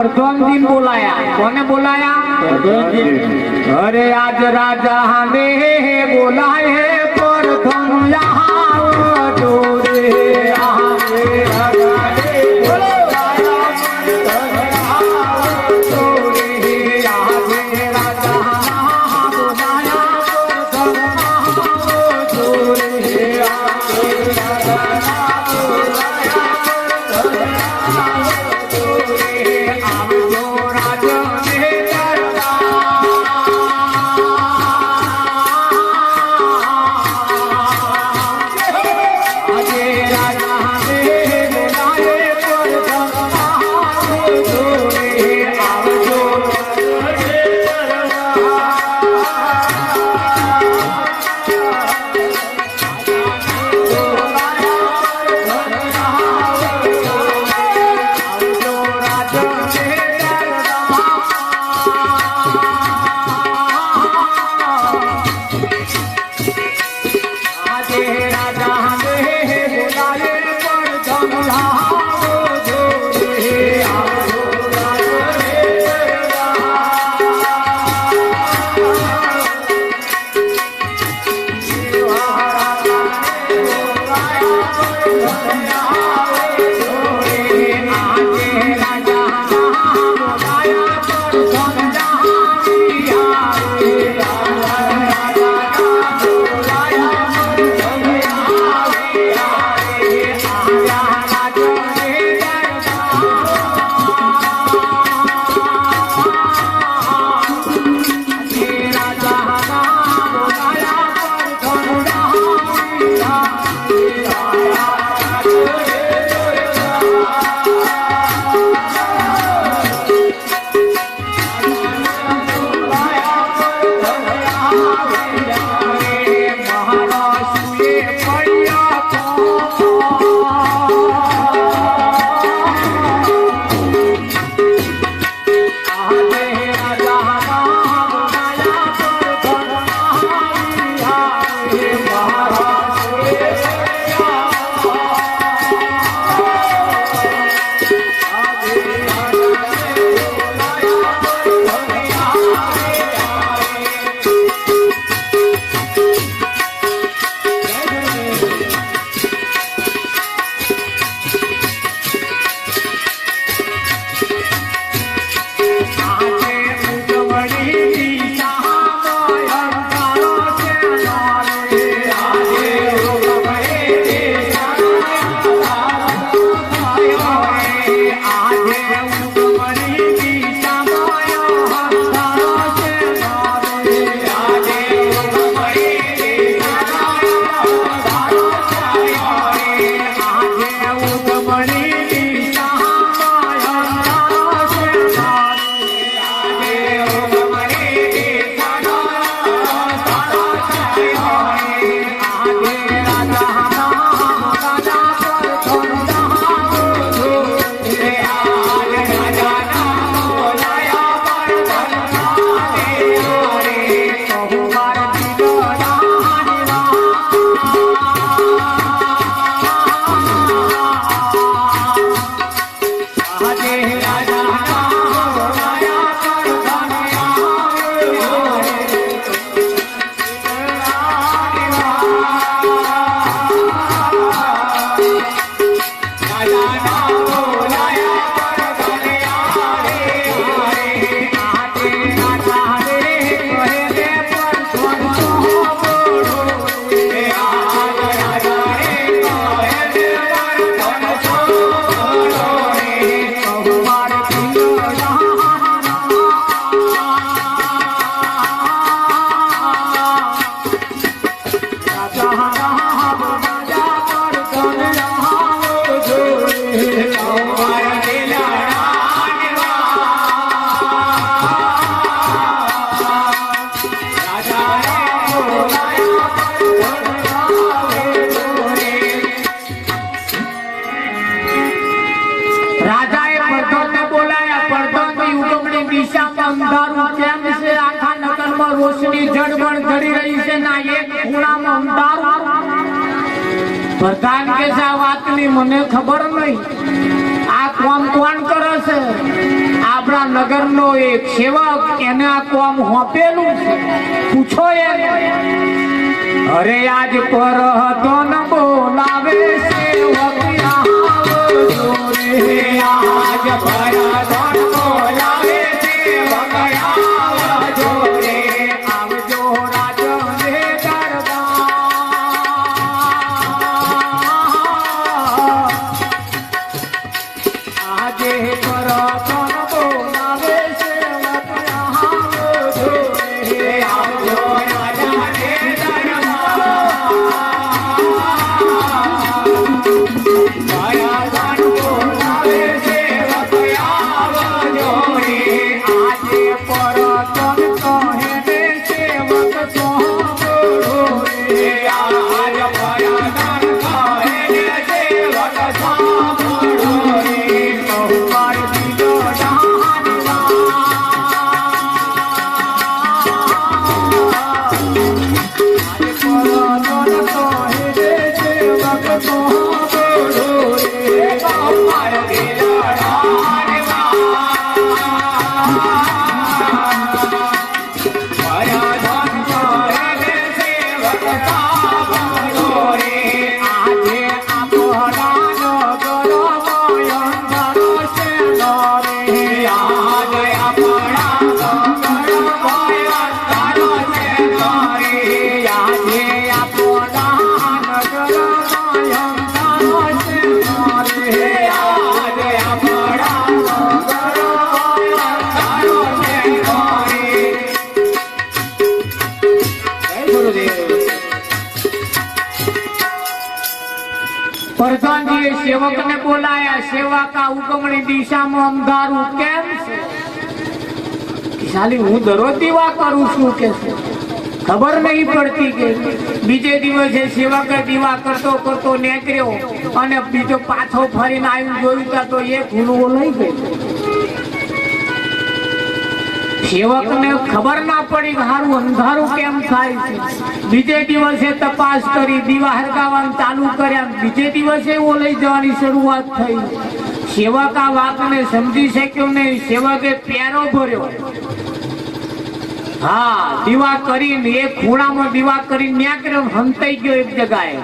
પ્રધોમજી બોલાયા. કોને બોલાયા? અરે આજ રાજા હમે બોલાય પ્રથમ યહાં. જોરે આહે રોશની જળબળ જડી રહી છે ના એક ખૂણામાં અંધારું. પ્રધાન કે છે આ વાતની મને ખબર નહીં. આ કોમ કોણ કરે છે? આપણા નગરનો એક સેવક, એને આ કોમ હોપેલું છે. પૂછો એ અરે આજ પર હતો ન બોલાવે સેવક આજ પર બોલાવે આજે બોલાયા કા ઉગમણી દિશામાં અંધારું કેમ છે? શાલી હું દરરોજ દીવા કરું છું કે ખબર નહીં પડતી કે બીજે દિવસે સેવકે દીવા કરતો કરતો નીકળ્યો અને બીજો પાછો ફરીને આવ્યું જોયું તો એક હુલવો લઈ ગયો સેવકને ખબર ના પડી હારું અંધારું કેમ થાય છે? બીજે દિવસે તપાસ કરી, દીવા હરગાવાનું ચાલુ કર્યા, બીજે દિવસે એવો લઈ જવાની શરૂઆત થઈ. સેવક આ વાતને સમજી શક્યો નહીં. સેવકે પ્યારો ભર્યો. હા, દીવા કરીને એ ખૂણામાં દીવા કરીને ન્યાકરે હંતાઈ ગયો એક જગાએ.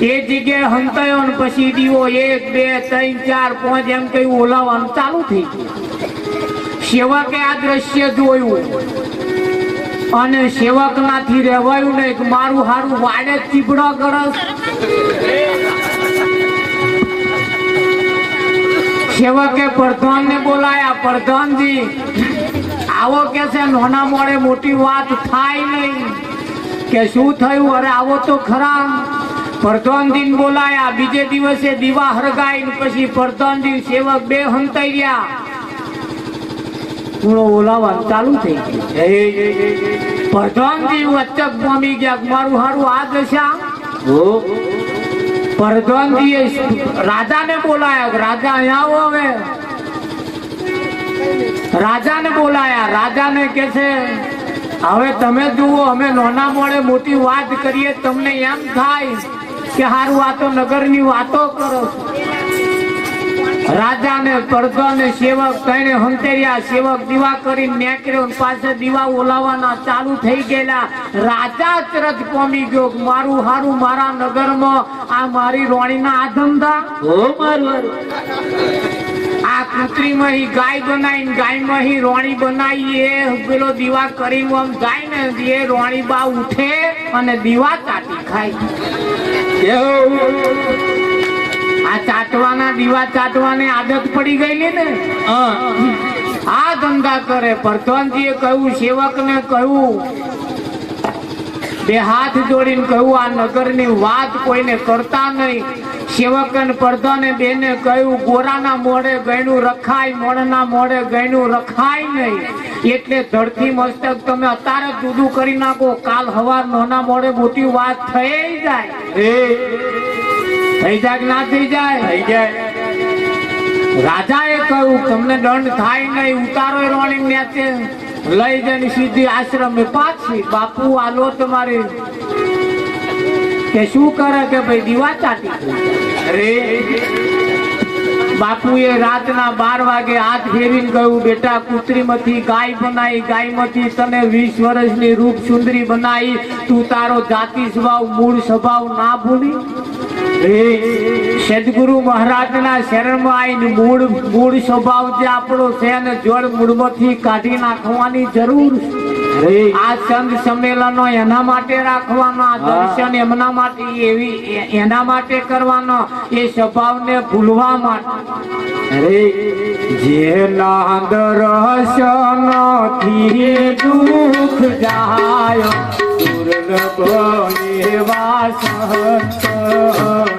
એ જગ્યાએ હંતાયો ને પછી દીવો એક, બે, ત્રણ, ચાર, પાંચ, એમ કઈ ઓલાવાનું ચાલુ થઈ ગયું. સેવકે આ દ્રશ્ય જોયું. અને સેવકમાંથી રહેવાયું કે મારું હારું વાડે ચીબડો ગરસ સેવકે પ્રધાનને બોલાયા, પ્રધાનજી, આવો કે છે નાના મોડે મોટી વાત થાય નહીં. કે શું થયું? અરે, આવો તો ખરા. પ્રધાનજી બોલાયા, બીજે દિવસે દીવા હરગાઈ પછી પ્રધાનજી સેવક બે હંતાઈ રહ્યા. પૂરો ઓલાવા ચાલુ થઈ ગયું. પ્રધાનજી વચ્ચે ગયા. મારું હારું આ દશા પ્રધાનજીએ રાજાને બોલાયા. રાજા અહીંયા આવો હવે. રાજાને બોલાયા. રાજાને કે છે હવે તમે જુઓ અમે નાના મોડે મોટી વાત કરીએ. તમને એમ થાય કે હારું આ તો નગરની વાતો કરો. છો. રાજાને ને સેવક કઈને હંતેર્યા સેવક દીવા કરીને નેકર્યો પાસે દીવા ઓલાવાના ચાલુ થઈ ગયેલા. રાજા તરત પામી ગયો મારું હારું મારા નગરમાં આ મારી રોણીના આ ધંધા આ કૃત્રિમાં ઈ ગાય બનાવીને ગાયમાં ઈ રોણી બનાવી એ પેલો દીવા કરી આમ ગાય ને એ રોણી બા ઉઠે અને દીવા કાટી ખાય. આ ચાટવાના દીવા ચાટવાની આદત પડી ગયેલી ને? આ ધંધા કરે. પ્રધાનજીએ કહ્યું સેવકને કહ્યું બે હાથ જોડીને કહ્યું આ નગરની વાત કોઈને કરતા નહીં. સેવક અને પ્રધાને બેને કહ્યું ગોરાના મોડે ગયનું રખાય મોડના મોડે ગયનું રખાય નહીં. એટલે ધડથી મસ્તક તમે અત્યારે જુદું કરી નાખો. કાલ હવાર નોના મોડે મોટી વાત થઈ જાય. થઈ જાય કે ના થઈ જાય. થઈ જાય. રાજાએ કહ્યું તમને દંડ થાય નહીં ઉતારો રોણી નેતે લઈ જઈને સીધી આશ્રમે પાછી. બાપુ આલો તમારે. કે શું કરે કે ભાઈ દીવા ચાટી અરે. બાપુએ રાતના બાર વાગે હાથ ફેરીને ગયું બેટા કૂતરીમાંથી ગાય બનાવી ગાયમાંથી તને વીસ વર્ષની રૂપ સુંદરી બનાવી તું તારો જાતિ સ્વભાવ મૂળ સ્વભાવ ના ભૂલી. સદગુરુ મહારાજના શરણમાં આવીને મૂળ મૂળ સ્વભાવ જે આપણો છે અને જળ મૂળમાંથી કાઢી નાખવાની જરૂર છે. આ સંત સંમેલનો એના માટે રાખવાનો આ દર્શન એમના માટે એવી એ- એના માટે કરવાનો એ સ્વભાવને ભૂલવા માટે. અરે જેના થી દુઃખ જાય દુર્લભ એવા સંત